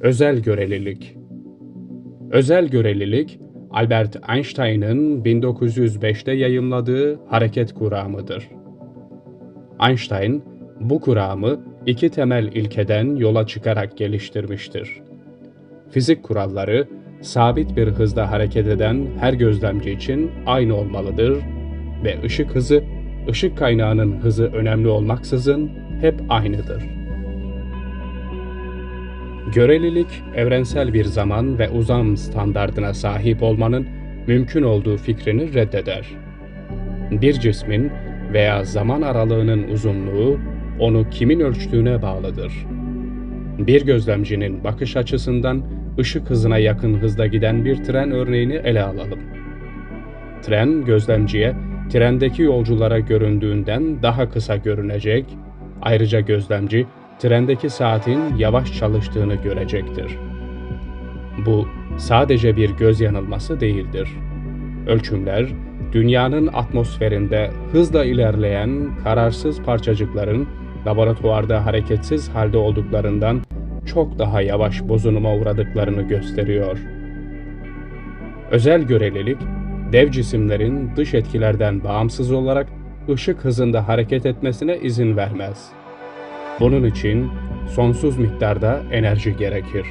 Özel görelilik Özel görelilik, Albert Einstein'ın 1905'te yayımladığı hareket kuramıdır. Einstein, bu kuramı iki temel ilkeden yola çıkarak geliştirmiştir. Fizik kuralları, sabit bir hızda hareket eden her gözlemci için aynı olmalıdır ve ışık hızı, ışık kaynağının hızı önemli olmaksızın hep aynıdır. Görelilik, evrensel bir zaman ve uzam standardına sahip olmanın mümkün olduğu fikrini reddeder. Bir cismin veya zaman aralığının uzunluğu onu kimin ölçtüğüne bağlıdır. Bir gözlemcinin bakış açısından ışık hızına yakın hızda giden bir tren örneğini ele alalım. Tren gözlemciye trendeki yolculara göründüğünden daha kısa görünecek, ayrıca gözlemci trendeki saatin yavaş çalıştığını görecektir. Bu sadece bir göz yanılması değildir. Ölçümler, dünyanın atmosferinde hızla ilerleyen kararsız parçacıkların laboratuvarda hareketsiz halde olduklarından çok daha yavaş bozunuma uğradıklarını gösteriyor. Özel görelilik, dev cisimlerin dış etkilerden bağımsız olarak ışık hızında hareket etmesine izin vermez. Bunun için sonsuz miktarda enerji gerekir.